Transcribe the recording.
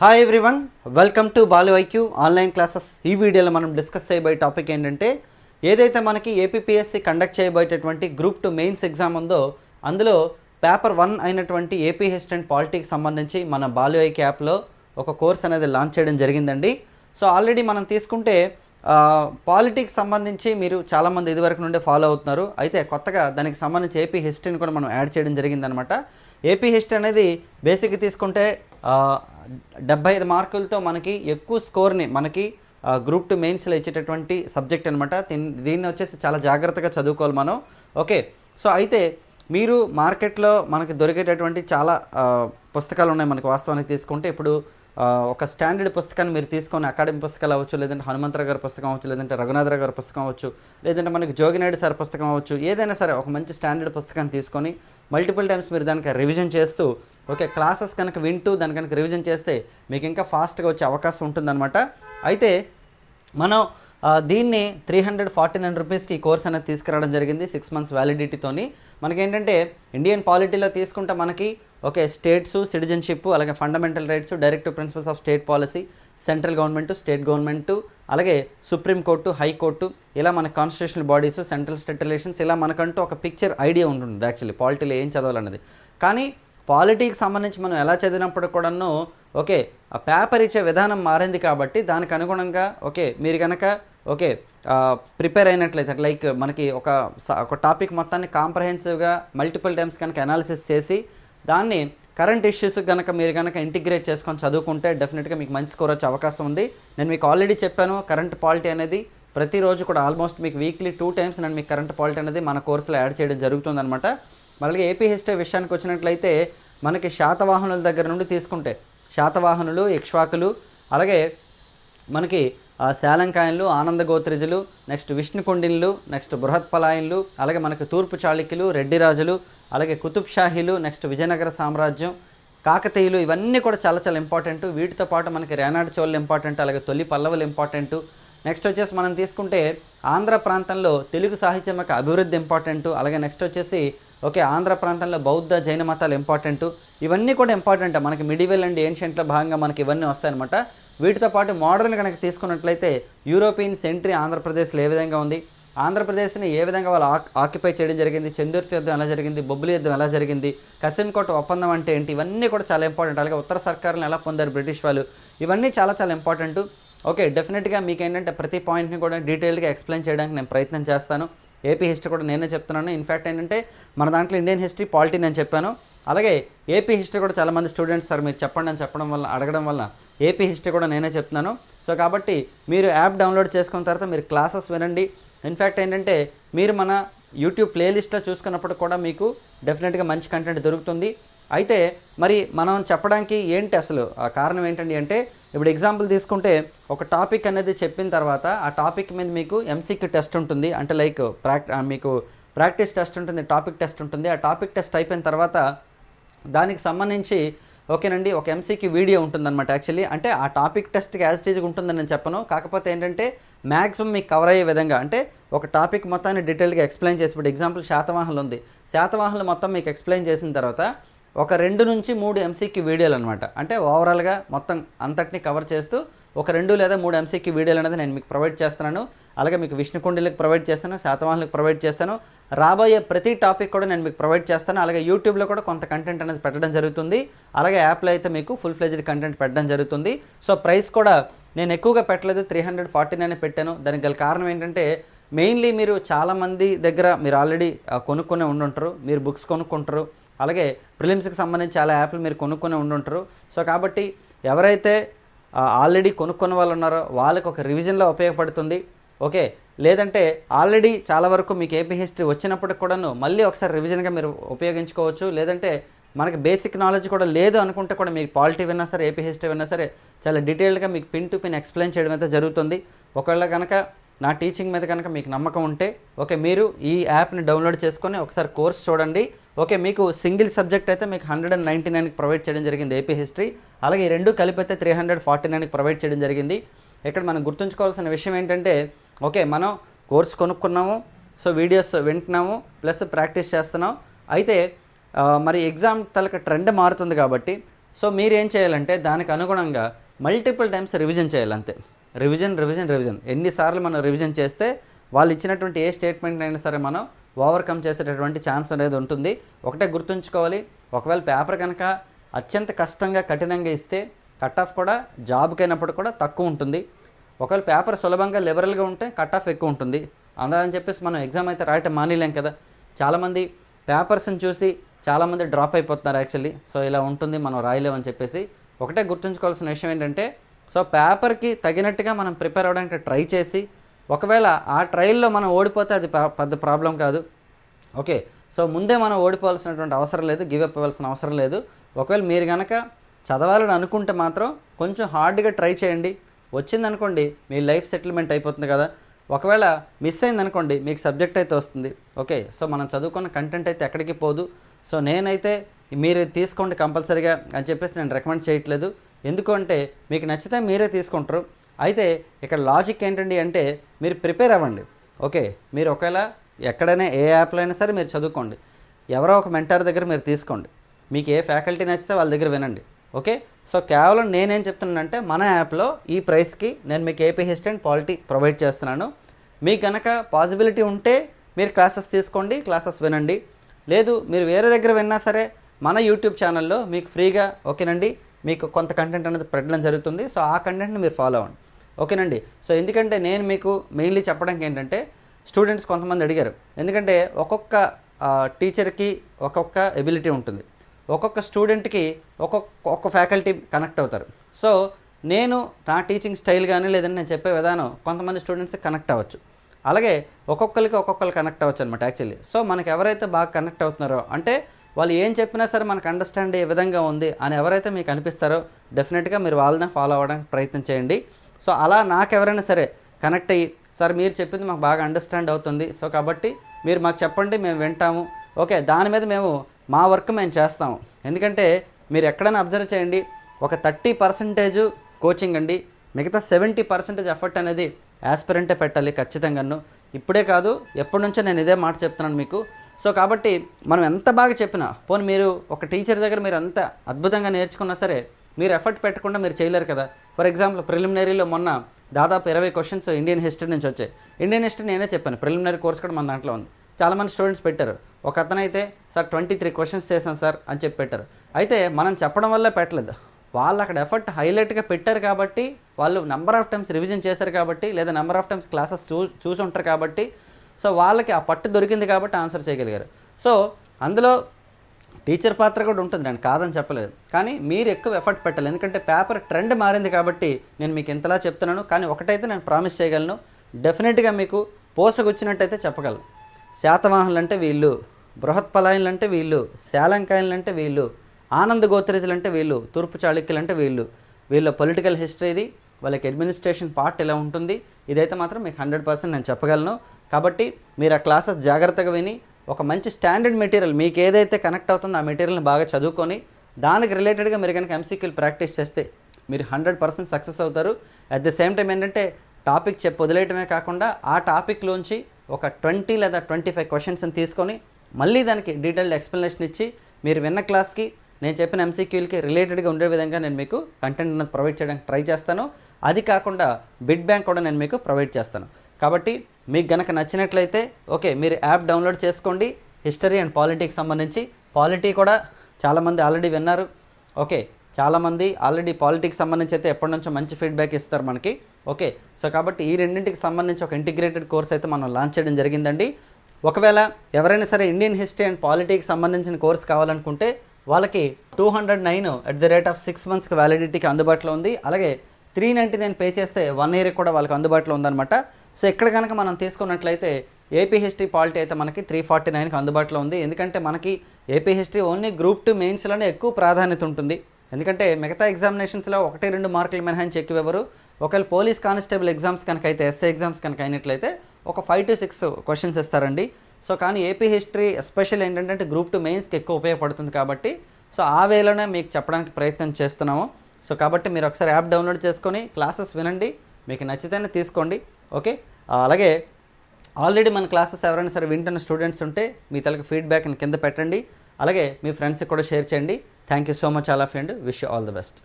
Hi everyone welcome to Balu IQ online classes ఈ వీడియోలో మనం డిస్కస్ చేయబోయే టాపిక్ ఏంటంటే ఏదైతే మనకి ఏపీపీఎస్సీ కండక్ట్ చేయబోయేటటువంటి గ్రూప్ టు మెయిన్స్ ఎగ్జామ్ ఉందో అందులో పేపర్ వన్ అయినటువంటి ఏపీ హిస్టరీ అండ్ పాలిటిక్స్ సంబంధించి మన బాలు యాప్లో ఒక కోర్స్ అనేది లాంచ్ చేయడం జరిగిందండి. సో ఆల్రెడీ మనం తీసుకుంటే పాలిటిక్స్ సంబంధించి మీరు చాలామంది ఇదివరకు నుండి ఫాలో అవుతున్నారు. అయితే కొత్తగా దానికి సంబంధించి ఏపీ హిస్టరీని కూడా మనం యాడ్ చేయడం జరిగిందనమాట ఏపీ హిస్టరీ అనేది బేసిక్ తీసుకుంటే డెబ్బై ఐదు మార్కులతో మనకి ఎక్కువ స్కోర్ని మనకి గ్రూప్ టు మెయిన్స్లో ఇచ్చేటటువంటి సబ్జెక్ట్ అనమాట దీన్ని వచ్చేసి చాలా జాగ్రత్తగా చదువుకోవాలి మనం. ఓకే. సో అయితే మీరు మార్కెట్లో మనకి దొరికేటటువంటి చాలా పుస్తకాలు ఉన్నాయి మనకి వాస్తవానికి తీసుకుంటే. ఇప్పుడు ఒక స్టాండర్డ్ పుస్తకాన్ని మీరు తీసుకొని అకాడమీ పుస్తకాలు అవ్వచ్చు లేదంటే హనుమంతరావు గారి పుస్తకం అవ్వచ్చు లేదంటే రఘునాథరావు గారి పుస్తకం అవ్వచ్చు లేదంటే మనకి జోగినాయుడు సార్ పుస్తకం అవ్వచ్చు ఏదైనా సరే ఒక మంచి స్టాండర్డ్ పుస్తకాన్ని తీసుకొని మల్టిపుల్ టైమ్స్ మీరు దానికి రివిజన్ చేస్తూ ఓకే క్లాసెస్ కనుక వింటూ దాని కనుక రివిజన్ చేస్తే మీకు ఇంకా ఫాస్ట్గా వచ్చే అవకాశం ఉంటుందన్నమాట. అయితే మనం దీన్ని త్రీ హండ్రెడ్ ఫార్టీ నైన్ రూపీస్కి ఈ కోర్స్ అనేది తీసుకురావడం జరిగింది సిక్స్ మంత్స్ వ్యాలిడిటీతోని మనకేంటంటే ఇండియన్ పాలిటీలో తీసుకుంటే మనకి ఓకే స్టేట్స్ సిటిజన్షిప్ అలాగే fundamental rights directive principles of state policy central government state government అలాగే సుప్రీంకోర్టు హైకోర్టు ఇలా మన constitutional bodies central state relations ఇలా మనకంటూ ఒక పిక్చర్ ఐడియా ఉంటుంది యాక్చువల్లీ పాలిటీలో ఏం చదవాలన్నది. కానీ పాలిటీకి సంబంధించి మనం ఎలా చదివినప్పుడు కూడాను ఓకే ఆ పేపర్ ఇచ్చే విధానం మారింది కాబట్టి దానికి అనుగుణంగా ఓకే మీరు కనుక ఓకే ప్రిపేర్ అయినట్లయితే లైక్ మనకి ఒక స- ఒక టాపిక్ మొత్తాన్ని కాంప్రహెన్సివ్గా మల్టిపుల్ టైమ్స్ కనుక అనాలిసిస్ చేసి దాన్ని కరెంట్ ఇష్యూస్ కనుక మీరు కనుక ఇంటిగ్రేట్ చేసుకొని చదువుకుంటే డెఫినెట్గా మీకు మంచి స్కోర్ వచ్చే అవకాశం ఉంది. నేను మీకు ఆల్రెడీ చెప్పాను కరెంట్ పాలిటీ అనేది ప్రతిరోజు కూడా ఆల్మోస్ట్ మీకు వీక్లీ టూ టైమ్స్ నేను మీకు కరెంట్ పాలిటీ అనేది మన కోర్సులో యాడ్ చేయడం జరుగుతుందన్నమాట. మళ్ళీ ఏపీ హిస్టరీ విషయానికి వచ్చినట్లయితే మనకి శాతవాహనుల దగ్గర నుండి తీసుకుంటే శాతవాహనులు ఇక్ష్వాకులు అలాగే మనకి శాలంకాయన్లు ఆనంద గోత్రిజులు నెక్స్ట్ విష్ణుకొండిన్లు నెక్స్ట్ బృహత్పలాయన్లు అలాగే మనకి తూర్పు చాళుక్యులు రెడ్డిరాజులు అలాగే కుతుబ్ షాహీలు నెక్స్ట్ విజయనగర సామ్రాజ్యం కాకతీయులు ఇవన్నీ కూడా చాలా చాలా ఇంపార్టెంట్ వీటితో పాటు మనకి రేనాడు చోళ్ళు ఇంపార్టెంట్ అలాగే తొలి పల్లవులు ఇంపార్టెంట్ నెక్స్ట్ వచ్చేసి మనం తీసుకుంటే ఆంధ్ర ప్రాంతంలో తెలుగు సాహిత్యం యొక్క అభివృద్ధి ఇంపార్టెంట్. అలాగే నెక్స్ట్ వచ్చేసి ఓకే ఆంధ్ర ప్రాంతంలో బౌద్ధ జైన మతాలు ఇంపార్టెంట్. ఇవన్నీ కూడా ఇంపార్టెంట్. మనకి మిడివెల్ అండ్ ఏన్షియంట్లో భాగంగా మనకి ఇవన్నీ వస్తాయన్నమాట. వీటితో పాటు మోడర్న్ కనుక తీసుకున్నట్లయితే యూరోపియన్ సెంట్రీ ఆంధ్రప్రదేశ్లో ఏ విధంగా ఉంది? ఆంధ్రప్రదేశ్ని ఏ విధంగా వాళ్ళు ఆక్ ఆక్యుపై చేయడం జరిగింది? చందూర్తి యుద్ధం ఎలా జరిగింది? బొబ్బులి యుద్ధం ఎలా జరిగింది? కసింకోట ఒప్పందం అంటే ఏంటి? ఇవన్నీ కూడా చాలా ఇంపార్టెంట్. అలాగే ఉత్తర సర్కారులను ఎలా పొందారు బ్రిటిష్ వాళ్ళు? ఇవన్నీ చాలా చాలా ఇంపార్టెంట్. ఓకే డెఫినెట్గా మీకు ఏంటంటే ప్రతి పాయింట్ని కూడా డీటెయిల్గా ఎక్స్ప్లెయిన్ చేయడానికి నేను ప్రయత్నం చేస్తాను. ఏపీ హిస్టరీ కూడా నేనే చెప్తున్నాను. ఇన్ఫ్యాక్ట్ ఏంటంటే మన దాంట్లో ఇండియన్ హిస్టరీ పాలిటీ నేను చెప్పాను. అలాగే ఏపీ హిస్టరీ కూడా చాలామంది స్టూడెంట్స్ సార్ మీరు చెప్పండి అని చెప్పడం వల్ల అడగడం వల్ల ఏపీ హిస్టరీ కూడా నేనే చెప్తున్నాను. సో కాబట్టి మీరు యాప్ డౌన్లోడ్ చేసుకున్న తర్వాత మీరు క్లాసెస్ వినండి. ఇన్ఫ్యాక్ట్ ఏంటంటే మీరు మన యూట్యూబ్ ప్లేలిస్ట్లో చూసుకున్నప్పుడు కూడా మీకు డెఫినెట్గా మంచి కంటెంట్ దొరుకుతుంది. అయితే మరి మనం చెప్పడానికి ఏంటి అసలు? ఆ కారణం ఏంటండి అంటే ఇప్పుడు ఎగ్జాంపుల్ తీసుకుంటే ఒక టాపిక్ అనేది చెప్పిన తర్వాత ఆ టాపిక్ మీద మీకు ఎంసీక్యూ టెస్ట్ ఉంటుంది. అంటే లైక్ ప్రాక్ మీకు ప్రాక్టీస్ టెస్ట్ ఉంటుంది టాపిక్ టెస్ట్ ఉంటుంది. ఆ టాపిక్ టెస్ట్ అయిపోయిన తర్వాత దానికి సంబంధించి ఓకేనండి ఒక ఎంసీకి వీడియో ఉంటుందన్నమాట యాక్చువల్లీ అంటే ఆ టాపిక్ టెస్ట్కి యాజ్ స్టేజ్గా ఉంటుందని నేను చెప్పను. కాకపోతే ఏంటంటే మ్యాక్సిమం మీకు కవర్ అయ్యే విధంగా అంటే ఒక టాపిక్ మొత్తాన్ని డీటెయిల్గా ఎక్స్ప్లెయిన్ చేసి ఇప్పుడు ఎగ్జాంపుల్ శాతవాహనలు ఉంది. శాతవాహనలు మొత్తం మీకు ఎక్స్ప్లెయిన్ చేసిన తర్వాత ఒక రెండు నుంచి మూడు ఎంసీకి వీడియోలు అనమాట అంటే ఓవరాల్గా మొత్తం అంతటిని కవర్ చేస్తూ ఒక రెండు లేదా మూడు ఎంసీక్యూ వీడియోలు అనేది నేను మీకు ప్రొవైడ్ చేస్తున్నాను. అలాగే మీకు విష్ణుకుండీలకు ప్రొవైడ్ చేస్తాను శాతవాహనులకు ప్రొవైడ్ చేస్తాను. రాబోయే ప్రతి టాపిక్ కూడా నేను మీకు ప్రొవైడ్ చేస్తాను. అలాగే యూట్యూబ్లో కూడా కొంత కంటెంట్ అనేది పెట్టడం జరుగుతుంది. అలాగే యాప్లో అయితే మీకు ఫుల్ ఫ్లెజ్డ్ కంటెంట్ పెట్టడం జరుగుతుంది. సో ప్రైస్ కూడా నేను ఎక్కువగా పెట్టలేదు. త్రీ హండ్రెడ్ ఫార్టీ నైన్ పెట్టాను. దానికి గల కారణం ఏంటంటే మెయిన్లీ మీరు చాలామంది దగ్గర మీరు ఆల్రెడీ కొనుక్కునే ఉండుంటారు. మీరు బుక్స్ కొనుక్కుంటారు. అలాగే ప్రిలిమ్స్కి సంబంధించి చాలా యాప్లు మీరు కొనుక్కొని ఉండుంటారు. సో కాబట్టి ఎవరైతే ఆల్రెడీ కొనుక్కున్న వాళ్ళు ఉన్నారో వాళ్ళకి ఒక రివిజన్లో ఉపయోగపడుతుంది. ఓకే? లేదంటే ఆల్రెడీ చాలా వరకు మీకు ఏపీ హిస్టరీ వచ్చినప్పటికి కూడాను మళ్ళీ ఒకసారి రివిజన్గా మీరు ఉపయోగించుకోవచ్చు. లేదంటే మనకి బేసిక్ నాలెడ్జ్ కూడా లేదు అనుకుంటే కూడా మీకు పాలిటీ విన్నా సరే ఏపీ హిస్టరీ విన్నా సరే చాలా డీటెయిల్డ్గా మీకు పిన్ టు పిన్ ఎక్స్ప్లెయిన్ చేయడం అయితే జరుగుతుంది. ఒకవేళ కనుక నా టీచింగ్ మీద కనుక మీకు నమ్మకం ఉంటే ఓకే మీరు ఈ యాప్ని డౌన్లోడ్ చేసుకొని ఒకసారి కోర్స్ చూడండి. ఓకే మీకు సింగిల్ సబ్జెక్ట్ అయితే మీకు హండ్రెడ్ అండ్ నైంటీ నైన్కి ప్రొవైడ్ చేయడం జరిగింది ఏపీ హిస్టరీ అలాగే ఈ రెండు కలిపి అయితే త్రీ హండ్రెడ్ ఫార్టీ నైన్కి ప్రొవైడ్ చేయడం జరిగింది. ఇక్కడ మనం గుర్తుంచుకోవాల్సిన విషయం ఏంటంటే ఓకే మనం కోర్స్ కొనుక్కున్నాము సో వీడియోస్ వింటున్నాము ప్లస్ ప్రాక్టీస్ చేస్తున్నాం. అయితే మరి ఎగ్జామ్ తలక ట్రెండ్ మారుతుంది కాబట్టి సో మీరు ఏం చేయాలంటే దానికి అనుగుణంగా మల్టిపుల్ టైమ్స్ రివిజన్ చేయాలంతే. రివిజన్ రివిజన్ రివిజన్ ఎన్నిసార్లు మనం రివిజన్ చేస్తే వాళ్ళు ఇచ్చినటువంటి ఏ స్టేట్మెంట్ అయినా సరే మనం ఓవర్కమ్ చేసేటటువంటి ఛాన్స్ అనేది ఉంటుంది. ఒకటే గుర్తుంచుకోవాలి ఒకవేళ పేపర్ కనుక అత్యంత కష్టంగా కఠినంగా ఇస్తే కట్ ఆఫ్ కూడా జాబ్కి అయినప్పుడు కూడా తక్కువ ఉంటుంది. ఒకవేళ పేపర్ సులభంగా లిబరల్గా ఉంటే కట్ ఆఫ్ ఎక్కువ ఉంటుంది. అందుకని చెప్పేసి మనం ఎగ్జామ్ అయితే రాయటం మానేలేం కదా. చాలామంది పేపర్స్ని చూసి చాలామంది డ్రాప్ అయిపోతున్నారు యాక్చువల్లీ సో ఇలా ఉంటుంది మనం రాయలేమని చెప్పేసి. ఒకటే గుర్తుంచుకోవాల్సిన విషయం ఏంటంటే సో పేపర్కి తగినట్టుగా మనం ప్రిపేర్ అవ్వడానికి ట్రై చేసి ఒకవేళ ఆ ట్రయల్లో మనం ఓడిపోతే అది పెద్ద ప్రాబ్లం కాదు. ఓకే సో ముందే మనం ఓడిపోవాల్సినటువంటి అవసరం లేదు గివ్ అప్ ఇవ్వాల్సిన అవసరం లేదు. ఒకవేళ మీరు కనుక చదవాలని అనుకుంటే మాత్రం కొంచెం హార్డ్గా ట్రై చేయండి. వచ్చిందనుకోండి మీ లైఫ్ సెటిల్మెంట్ అయిపోతుంది కదా. ఒకవేళ మిస్ అయిందనుకోండి మీకు సబ్జెక్ట్ అయితే వస్తుంది. ఓకే సో మనం చదువుకున్న కంటెంట్ అయితే ఎక్కడికి పోదు. సో నేనైతే మీరు తీసుకోండి కంపల్సరీగా అని చెప్పేసి నేను రికమెండ్ చేయట్లేదు. ఎందుకంటే మీకు నచ్చితే మీరే తీసుకుంటారు. అయితే ఇక్కడ లాజిక్ ఏంటండి అంటే మీరు ప్రిపేర్ అవ్వండి. ఓకే మీరు ఒకవేళ ఎక్కడైనా ఏ యాప్లో అయినా సరే మీరు చదువుకోండి. ఎవరో ఒక మెంటర్ దగ్గర మీరు తీసుకోండి. మీకు ఏ ఫ్యాకల్టీ నచ్చితే వాళ్ళ దగ్గర వినండి. ఓకే సో కేవలం నేనేం చెప్తున్నానంటే మన యాప్లో ఈ ప్రైస్కి నేను మీకు AP history and polity provide చేస్తున్నాను. మీకు కనుక పాసిబిలిటీ ఉంటే మీరు క్లాసెస్ తీసుకోండి క్లాసెస్ వినండి. లేదు మీరు వేరే దగ్గర విన్నా సరే మన యూట్యూబ్ ఛానల్లో మీకు ఫ్రీగా ఓకేనండి? మీకు కొంత కంటెంట్ అనేది పెట్టడం జరుగుతుంది. సో ఆ కంటెంట్ని మీరు ఫాలో అవ్వండి. ఓకేనండి? సో ఎందుకంటే నేను మీకు మెయిన్లీ చెప్పడానికి ఏంటంటే స్టూడెంట్స్ కొంతమంది అడిగారు. ఎందుకంటే ఒక్కొక్క టీచర్కి ఒక్కొక్క ఎబిలిటీ ఉంటుంది. ఒక్కొక్క స్టూడెంట్కి ఒక్కొక్క ఒక్క ఫ్యాకల్టీ కనెక్ట్ అవుతారు. సో నేను నా టీచింగ్ స్టైల్ కానీ లేదంటే నేను చెప్పే విధానం కొంతమంది స్టూడెంట్స్కి కనెక్ట్ అవ్వచ్చు. అలాగే ఒక్కొక్కరికి ఒక్కొక్కరు కనెక్ట్ అవ్వచ్చు అనమాట యాక్చువల్లీ సో మనకి ఎవరైతే బాగా కనెక్ట్ అవుతున్నారో అంటే వాళ్ళు ఏం చెప్పినా సరే మనకు అండర్స్టాండ్ ఏ విధంగా ఉంది అని ఎవరైతే మీకు అనిపిస్తారో డెఫినెట్గా మీరు వాళ్ళని ఫాలో అవ్వడానికి ప్రయత్నం చేయండి. సో అలా నాకు ఎవరైనా సరే కనెక్ట్ అయ్యి సార్ మీరు చెప్పింది మాకు బాగా అండర్స్టాండ్ అవుతుంది. సో కాబట్టి మీరు మాకు చెప్పండి మేము వింటాము. ఓకే దాని మీద మేము మా వర్క్ మేము చేస్తాము. ఎందుకంటే మీరు ఎక్కడైనా అబ్జర్వ్ చేయండి ఒక థర్టీ పర్సెంటేజ్ కోచింగ్ అండి. మిగతా సెవెంటీ పర్సెంటేజ్ ఎఫర్ట్ అనేది యాస్పిరెంటే పెట్టాలి ఖచ్చితంగాను. ఇప్పుడే కాదు ఎప్పటి నుంచో నేను ఇదే మాట చెప్తున్నాను మీకు. సో కాబట్టి మనం ఎంత బాగా చెప్పినా పోనీ మీరు ఒక టీచర్ దగ్గర మీరు ఎంత అద్భుతంగా నేర్చుకున్నా సరే మీరు ఎఫర్ట్ పెట్టకుండా మీరు చేయలేరు కదా. ఫర్ ఎగ్జాంపుల్ ప్రిలిమినరీలో మొన్న దాదాపు ఇరవై క్వశ్చన్స్ ఇండియన్ హిస్టరీ నుంచి వచ్చాయి. ఇండియన్ హిస్టరీ నేనే చెప్పాను ప్రిలిమినరీ కోర్స్ కూడా మన దాంట్లో ఉంది. చాలామంది స్టూడెంట్స్ పెట్టారు. ఒక అతనైతే సార్ ట్వంటీ త్రీ క్వశ్చన్స్ చేశాను సార్ అని చెప్పి పెట్టారు. అయితే మనం చెప్పడం వల్ల పెట్టలేదు. వాళ్ళు అక్కడ ఎఫర్ట్ హైలైట్గా పెట్టారు కాబట్టి వాళ్ళు నెంబర్ ఆఫ్ టైమ్స్ రివిజన్ చేశారు కాబట్టి లేదా నెంబర్ ఆఫ్ టైమ్స్ క్లాసెస్ చూ చూసి ఉంటారు కాబట్టి సో వాళ్ళకి ఆ పట్టు దొరికింది కాబట్టి ఆన్సర్ చేయగలిగారు. సో అందులో టీచర్ పాత్ర కూడా ఉంటుంది నేను కాదని చెప్పలేదు. కానీ మీరు ఎక్కువ ఎఫర్ట్ పెట్టాలి. ఎందుకంటే పేపర్ ట్రెండ్ మారింది కాబట్టి నేను మీకు ఇంతలా చెప్తున్నాను. కానీ ఒకటైతే నేను ప్రామిస్ చేయగలను డెఫినెట్గా మీకు పోసగొచ్చినట్టయితే చెప్పగలను. శాతవాహనులు అంటే వీళ్ళు బృహత్పలాయనులు అంటే వీళ్ళు శాలంకాయనులు అంటే వీళ్ళు ఆనంద గోత్రేజులు అంటే వీళ్ళు తూర్పు చాళుక్యులు అంటే వీళ్ళు వీళ్ళ పొలిటికల్ హిస్టరీ ఇది వాళ్ళకి అడ్మినిస్ట్రేషన్ పార్ట్ ఇలా ఉంటుంది ఇదైతే మాత్రం మీకు హండ్రెడ్ పర్సెంట్ నేను చెప్పగలను. కాబట్టి మీరు ఆ క్లాసెస్ జాగ్రత్తగా విని ఒక మంచి స్టాండర్డ్ మెటీరియల్ మీకు ఏదైతే కనెక్ట్ అవుతుందో ఆ మెటీరియల్ని బాగా చదువుకొని దానికి రిలేటెడ్గా మీరు కనుక ఎంసీక్యూలు ప్రాక్టీస్ చేస్తే మీరు హండ్రెడ్ పర్సెంట్ సక్సెస్ అవుతారు. అట్ ద సేమ్ టైం ఏంటంటే టాపిక్ చెప్పి వదిలేయటమే కాకుండా ఆ టాపిక్లోంచి ఒక ట్వంటీ లేదా ట్వంటీ ఫైవ్ క్వశ్చన్స్ని తీసుకొని మళ్ళీ దానికి డీటెయిల్డ్ ఎక్స్ప్లెనేషన్ ఇచ్చి మీరు విన్న క్లాస్కి నేను చెప్పిన ఎంసీక్యూలకి రిలేటెడ్గా ఉండే విధంగా నేను మీకు కంటెంట్ అనేది ప్రొవైడ్ చేయడానికి ట్రై చేస్తాను. అది కాకుండా బిడ్ బ్యాంక్ కూడా నేను మీకు ప్రొవైడ్ చేస్తాను. కాబట్టి మీకు గనక నచ్చినట్లయితే ఓకే మీరు యాప్ డౌన్లోడ్ చేసుకోండి. హిస్టరీ అండ్ పాలిటీకి సంబంధించి పాలిటీ కూడా చాలామంది ఆల్రెడీ విన్నారు. ఓకే చాలామంది ఆల్రెడీ పాలిటిక్స్ సంబంధించి అయితే ఎప్పటి నుంచో మంచి ఫీడ్బ్యాక్ ఇస్తారు మనకి. ఓకే సో కాబట్టి ఈ రెండింటికి సంబంధించి ఒక ఇంటిగ్రేటెడ్ కోర్స్ అయితే మనం లాంచ్ చేయడం జరిగిందండి. ఒకవేళ ఎవరైనా సరే ఇండియన్ హిస్టరీ అండ్ పాలిటీకి సంబంధించిన కోర్స్ కావాలనుకుంటే వాళ్ళకి two hundred nine at the rate of six మంత్స్కి వ్యాలిడిటీకి అందుబాటులో ఉంది. అలాగే త్రీ నైంటీ నైన్ పే చేస్తే వన్ ఇయర్ కూడా వాళ్ళకి అందుబాటులో ఉందన్నమాట. సో ఇక్కడ కనుక మనం తీసుకున్నట్లయితే ఏపీ హిస్టరీ పాలిటీ అయితే మనకి త్రీ ఫార్టీ నైన్కి అందుబాటులో ఉంది. ఎందుకంటే మనకి AP history only group two మెయిన్స్లోనే ఎక్కువ ప్రాధాన్యత ఉంటుంది. ఎందుకంటే మిగతా ఎగ్జామినేషన్స్లో ఒకటి రెండు మార్కులు మినహాయించి ఎక్కువ ఎవరు? ఒకవేళ పోలీస్ కానిస్టేబుల్ ఎగ్జామ్స్ కనుక అయితే ఎస్ఏ ఎగ్జామ్స్ కనుక అయినట్లయితే ఒక ఫైవ్ టు సిక్స్ క్వశ్చన్స్ ఇస్తారండి. సో కానీ ఏపీ హిస్టరీ ఎస్పెషల్ ఏంటంటే గ్రూప్ టూ మెయిన్స్కి ఎక్కువ ఉపయోగపడుతుంది కాబట్టి సో ఆ వేలోనే మీకు చెప్పడానికి ప్రయత్నం చేస్తున్నాము. సో కాబట్టి మీరు ఒకసారి యాప్ డౌన్లోడ్ చేసుకొని క్లాసెస్ వినండి. మీకు నచ్చితేనే తీసుకోండి. ఓకే? అలాగే ఆల్రెడీ మన క్లాసెస్ ఎవరైనా సరే వింటున్న స్టూడెంట్స్ ఉంటే మీ తలకి ఫీడ్బ్యాక్ని కింద పెట్టండి. అలాగే మీ ఫ్రెండ్స్కి కూడా షేర్ చేయండి. Thank you so much all of and wish all the best.